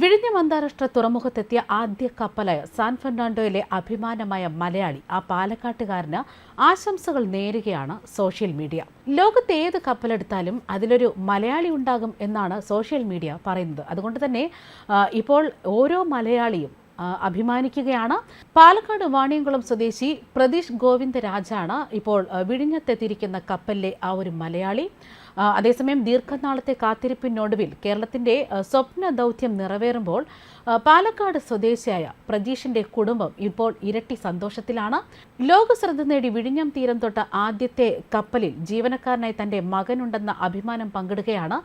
വിഴിഞ്ഞം അന്താരാഷ്ട്ര തുറമുഖത്തെത്തിയ ആദ്യ കപ്പലായ സാൻ ഫെർണാണ്ടോയിലെ അഭിമാനമായ മലയാളി ആ പാലക്കാട്ടുകാരന് ആശംസകൾ നേരുകയാണ് സോഷ്യൽ മീഡിയ. ലോകത്തെ ഏത് കപ്പലെടുത്താലും അതിലൊരു മലയാളി ഉണ്ടാകും എന്നാണ് സോഷ്യൽ മീഡിയ പറയുന്നത്. അതുകൊണ്ട് തന്നെ ഇപ്പോൾ ഓരോ മലയാളിയും അഭിമാനിക്കുകയാണ്. പാലക്കാട് വാണിയംകുളം സ്വദേശി പ്രതീഷ് ഗോവിന്ദരാജാണ് ഇപ്പോൾ വിഴിഞ്ഞത്തെത്തിയിരിക്കുന്ന കപ്പലിലെ ആ ഒരു മലയാളി. അതേസമയം ദീർഘനാളത്തെ കാത്തിരിപ്പിനൊടുവിൽ കേരളത്തിന്റെ ആ, സ്വപ്ന ദൗത്യം നിറവേറുമ്പോൾ പാലക്കാട് സ്വദേശിയായ പ്രജീഷിന്റെ കുടുംബം ഇപ്പോൾ ഇരട്ടി സന്തോഷത്തിലാണ്. ലോക ശ്രദ്ധ നേടി വിഴിഞ്ഞം തീരം തൊട്ട ആദ്യത്തെ കപ്പലിൽ ജീവനക്കാരനായി തന്റെ മകനുണ്ടെന്ന അഭിമാനം പങ്കിടുകയാണ്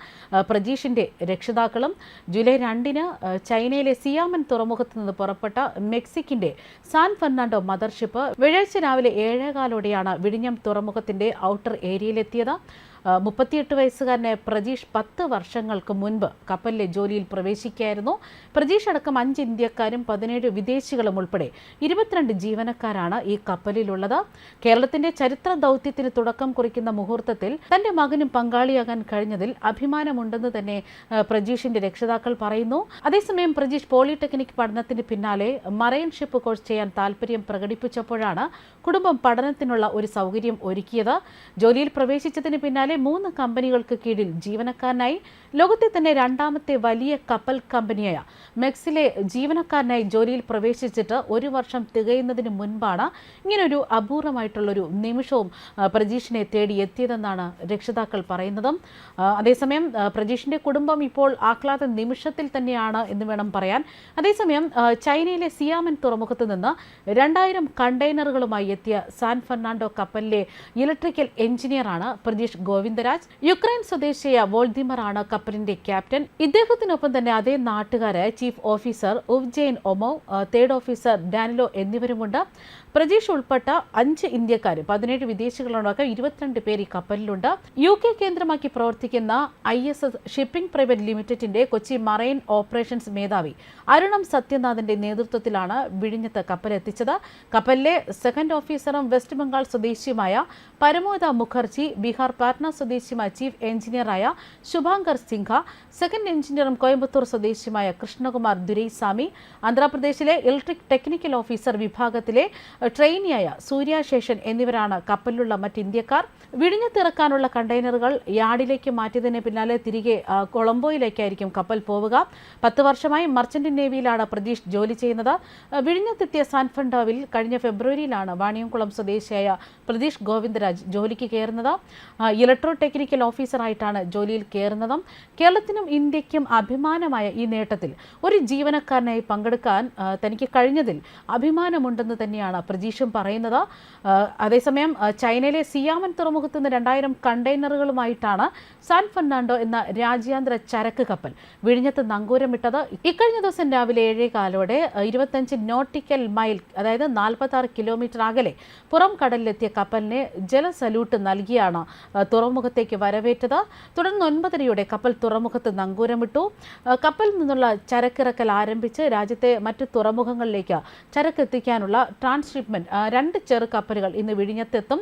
പ്രജീഷിന്റെ രക്ഷിതാക്കളും. ജൂലൈ രണ്ടിന് ചൈനയിലെ സിയാമൻ തുറമുഖത്ത് നിന്ന് പുറപ്പെട്ട മെക്സിക്കിന്റെ സാൻ ഫെർണാണ്ടോ മദർഷിപ്പ് വ്യാഴാഴ്ച രാവിലെ ഏഴേകാലോടെയാണ് വിഴിഞ്ഞം തുറമുഖത്തിന്റെ ഔട്ടർ ഏരിയയിലെത്തിയത്. മുപ്പത്തിയെട്ട് വയസ്സുകാരനായ പ്രജീഷ് പത്ത് വർഷങ്ങൾക്ക് മുൻപ് കപ്പലിലെ ജോലിയിൽ പ്രവേശിക്കുകയായിരുന്നു. പ്രജീഷ് അടക്കം അഞ്ച് ഇന്ത്യക്കാരും പതിനേഴ് വിദേശികളും ഉൾപ്പെടെ ഇരുപത്തിരണ്ട് ജീവനക്കാരാണ് ഈ കപ്പലിലുള്ളത്. കേരളത്തിന്റെ ചരിത്ര ദൗത്യത്തിന് തുടക്കം കുറിക്കുന്ന മുഹൂർത്തത്തിൽ തന്റെ മകനും പങ്കാളിയാകാൻ കഴിഞ്ഞതിൽ അഭിമാനമുണ്ടെന്ന് തന്നെ പ്രജീഷിന്റെ രക്ഷിതാക്കൾ പറയുന്നു. അതേസമയം പ്രജീഷ് പോളിടെക്നിക് പഠനത്തിന് പിന്നാലെ മറൈൻ ഷിപ്പ് കോഴ്സ് ചെയ്യാൻ താല്പര്യം പ്രകടിപ്പിച്ചപ്പോഴാണ് കുടുംബം പഠനത്തിനുള്ള ഒരു സൗകര്യം ഒരുക്കിയത്. ജോലിയിൽ പ്രവേശിച്ചതിന് പിന്നാലെ മൂന്ന് കമ്പനികൾക്ക് കീഴിൽ ജീവനക്കാരനായി ലോകത്തെ തന്നെ രണ്ടാമത്തെ വലിയ കപ്പൽ കമ്പനിയായ മെക്സിലെ ജീവനക്കാരനായി ജോലിയിൽ പ്രവേശിച്ചിട്ട് ഒരു വർഷം തികയുന്നതിന് മുൻപാണ് ഇങ്ങനൊരു അപൂർവമായിട്ടുള്ളൊരു നിമിഷവും പ്രജീഷിനെ തേടി എത്തിയതെന്നാണ് രക്ഷിതാക്കൾ പറയുന്നതും. അതേസമയം പ്രജീഷിന്റെ കുടുംബം ഇപ്പോൾ ആഹ്ലാദ നിമിഷത്തിൽ തന്നെയാണ് എന്ന് വേണം പറയാൻ. അതേസമയം ചൈനയിലെ സിയാമൻ തുറമുഖത്ത് നിന്ന് രണ്ടായിരം കണ്ടെയ്നറുകളുമായി എത്തിയ സാൻ ഫെർണാണ്ടോ കപ്പലിലെ ഇലക്ട്രിക്കൽ എഞ്ചിനീയറാണ് പ്രജീഷ് ഗോവിന്ദരാജ് യുക്രൈൻ സ്വദേശിയായ വോൾദിമർ ആണ് കപ്പലിന്റെ ക്യാപ്റ്റൻ. ഇദ്ദേഹത്തിനൊപ്പം തന്നെ അതേ നാട്ടുകാരായ ചീഫ് ഓഫീസർ ഉവ്ജെയിൻ ഒമോ തേർഡ് ഓഫീസർ ഡാനിലോ എന്നിവരുമുണ്ട്. പ്രജീഷ് ഉൾപ്പെട്ട അഞ്ച് ഇന്ത്യക്കാർ പതിനേഴ് വിദേശികളടക്കം ഇരുപത്തിരണ്ട് പേർ ഈ കപ്പലിലുണ്ട്. യു കെ കേന്ദ്രമാക്കി പ്രവർത്തിക്കുന്ന I S S shipping private ലിമിറ്റഡിന്റെ കൊച്ചി മറൈൻ ഓപ്പറേഷൻസ് മേധാവി അരുണം സത്യനാഥിന്റെ നേതൃത്വത്തിലാണ് വിഴിഞ്ഞത്ത് കപ്പലെത്തിച്ചത്. കപ്പലിലെ സെക്കൻഡ് ഓഫീസറും വെസ്റ്റ് ബംഗാൾ സ്വദേശിയുമായ പരമോദ മുഖർജി ബീഹാർ പാറ്റ്ന സ്വദേശിയുമായ ചീഫ് എഞ്ചിനീയറായ ശുഭാങ്കർ സിംഹ സെക്കൻഡ് എഞ്ചിനീയറും കോയമ്പത്തൂർ സ്വദേശിയുമായ കൃഷ്ണകുമാർ ദുരൈസ്വാമി ആന്ധ്രാപ്രദേശിലെ ഇലക്ട്രിക് ടെക്നിക്കൽ ഓഫീസർ വിഭാഗത്തിലെ ട്രെയിനിയായ സൂര്യാശേഷൻ എന്നിവരാണ് കപ്പലിലുള്ള മറ്റ് ഇന്ത്യക്കാർ. വിഴിഞ്ഞത്തിറക്കാനുള്ള കണ്ടെയ്നറുകൾ യാർഡിലേക്ക് മാറ്റിയതിന് പിന്നാലെ തിരികെ കൊളംബോയിലേക്കായിരിക്കും കപ്പൽ പോവുക. പത്ത് വർഷമായി മർച്ചന്റ് നേവിയിലാണ് പ്രതീഷ് ജോലി ചെയ്യുന്നത്. വിഴിഞ്ഞത്തെത്തിയ സാൻഫണ്ടോവിൽ കഴിഞ്ഞ ഫെബ്രുവരിയിലാണ് വാണിയംകുളം സ്വദേശിയായ പ്രതീഷ് ഗോവിന്ദരാജ് ജോലിക്ക് കയറുന്നത്. ആ, ഇലക്ട്രോ ടെക്നിക്കൽ ഓഫീസറായിട്ടാണ് ജോലിയിൽ കയറുന്നതും കേരളത്തിനും ഇന്ത്യക്കും അഭിമാനമായ ഈ നേട്ടത്തിൽ ഒരു ജീവനക്കാരനായി പങ്കെടുക്കാൻ തനിക്ക് കഴിഞ്ഞതിൽ അഭിമാനമുണ്ടെന്ന് തന്നെയാണ് പ്രജീഷും പറയുന്നത്. അതേസമയം ചൈനയിലെ സിയാമൻ തുറമുഖത്ത് നിന്ന് രണ്ടായിരം കണ്ടെയ്നറുകളുമായിട്ടാണ് സാൻ ഫെർണാണ്ടോ എന്ന രാജ്യാന്തര ചരക്ക് കപ്പൽ വിഴിഞ്ഞത്ത് നങ്കൂരമിട്ടത് ഇക്കഴിഞ്ഞ ദിവസം രാവിലെ ഏഴേ കാലോടെ ഇരുപത്തഞ്ച് നോട്ടിക്കൽ മൈൽ അതായത് നാൽപ്പത്തി ആറ് കിലോമീറ്റർ അകലെ പുറം കടലിലെത്തിയ കപ്പലിനെ ജലസല്യൂട്ട് നൽകിയാണ് ആ, തുറമുഖത്തേക്ക് വരവേറ്റത്. തുടർന്ന് ഒൻപതരയോടെ കപ്പൽ തുറമുഖത്ത് നങ്കൂരമിട്ടു. കപ്പലിൽ നിന്നുള്ള ചരക്കിറക്കൽ ആരംഭിച്ച് രാജ്യത്തെ മറ്റ് തുറമുഖങ്ങളിലേക്ക് ചരക്ക് എത്തിക്കാനുള്ള ട്രാൻസ്ഷിപ്മെന്റ് രണ്ട് ചെറു കപ്പലുകൾ ഇന്ന് വിഴിഞ്ഞത്തെത്തും.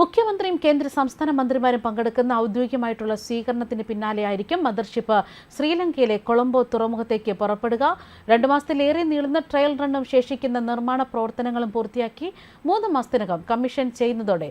മുഖ്യമന്ത്രിയും കേന്ദ്ര സംസ്ഥാന മന്ത്രിമാരും പങ്കെടുക്കുന്ന ഔദ്യോഗികമായിട്ടുള്ള സ്വീകരണത്തിന് പിന്നാലെയായിരിക്കും മദർഷിപ്പ്. ശ്രീലങ്കയിലെ കൊളംബോ തുറമുഖത്തേക്ക് പുറപ്പെടുക. രണ്ടു മാസത്തിലേറെ നീളുന്ന ട്രയൽ റണ്ണും ശേഷിക്കുന്ന നിർമ്മാണ പ്രവർത്തനങ്ങളും പൂർത്തിയാക്കി മൂന്ന് മാസത്തിനകം കമ്മീഷൻ ചെയ്യുന്നതോടെ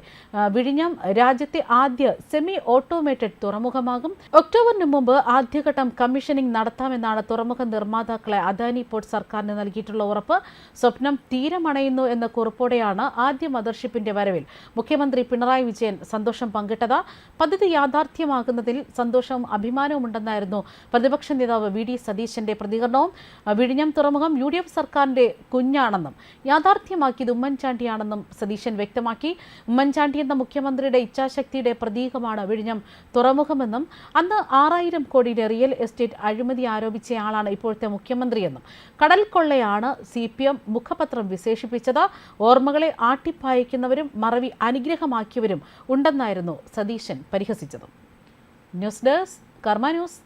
വിഴിഞ്ഞം രാജ്യത്തെ ആദ്യ സെമി ഓട്ടോമേറ്റഡ് തുറമുഖമാകും. ഒക്ടോബറിന് മുമ്പ് ആദ്യഘട്ടം കമ്മീഷനിംഗ് നടത്താമെന്നാണ് തുറമുഖ നിർമ്മാതാക്കളെ അദാനി പോർട്ട് സർക്കാരിന് നൽകിയിട്ടുള്ള ഉറപ്പ്. സ്വപ്നം തീരമണയുന്നു എന്ന കുറിപ്പോടെയാണ് ആദ്യ മദർഷിപ്പിന്റെ വരവിൽ. മുഖ്യമന്ത്രി പിണറായി വിജയൻ സന്തോഷം പങ്കിട്ടത്. പദ്ധതി യാഥാർത്ഥ്യമാകുന്നതിൽ സന്തോഷവും അഭിമാനവും ഉണ്ടെന്നായിരുന്നു പ്രതിപക്ഷ നേതാവ് വി ഡി സതീശന്റെ പ്രതികരണവും. വിഴിഞ്ഞം തുറമുഖം യു ഡി എഫ് സർക്കാരിന്റെ കുഞ്ഞാണെന്നും യാഥാർത്ഥ്യമാക്കിയത് ഉമ്മൻചാണ്ടിയാണെന്നും സതീശൻ വ്യക്തമാക്കി. ഉമ്മൻചാണ്ടി എന്ന മുഖ്യമന്ത്രിയുടെ ഇച്ഛാശക്തിയുടെ പ്രതീകമാണ് വിഴിഞ്ഞം തുറമുഖമെന്നും അന്ന് ആറായിരം കോടിയുടെ റിയൽ എസ്റ്റേറ്റ് അഴിമതി ആരോപിച്ചയാളാണ് ഇപ്പോഴത്തെ മുഖ്യമന്ത്രിയെന്നും കടൽ കൊള്ളയാണ് സി പി എം മുഖപത്രം വിശേഷിപ്പിച്ചത്. ഓർമ്മകളെ ആട്ടിപ്പായിക്കുന്നവരും മറവി അനുഗ്രഹമാക്കിയവരും ഉണ്ടെന്നായിരുന്നു Satheesan പരിഹസിച്ചത്. News desk Karma news.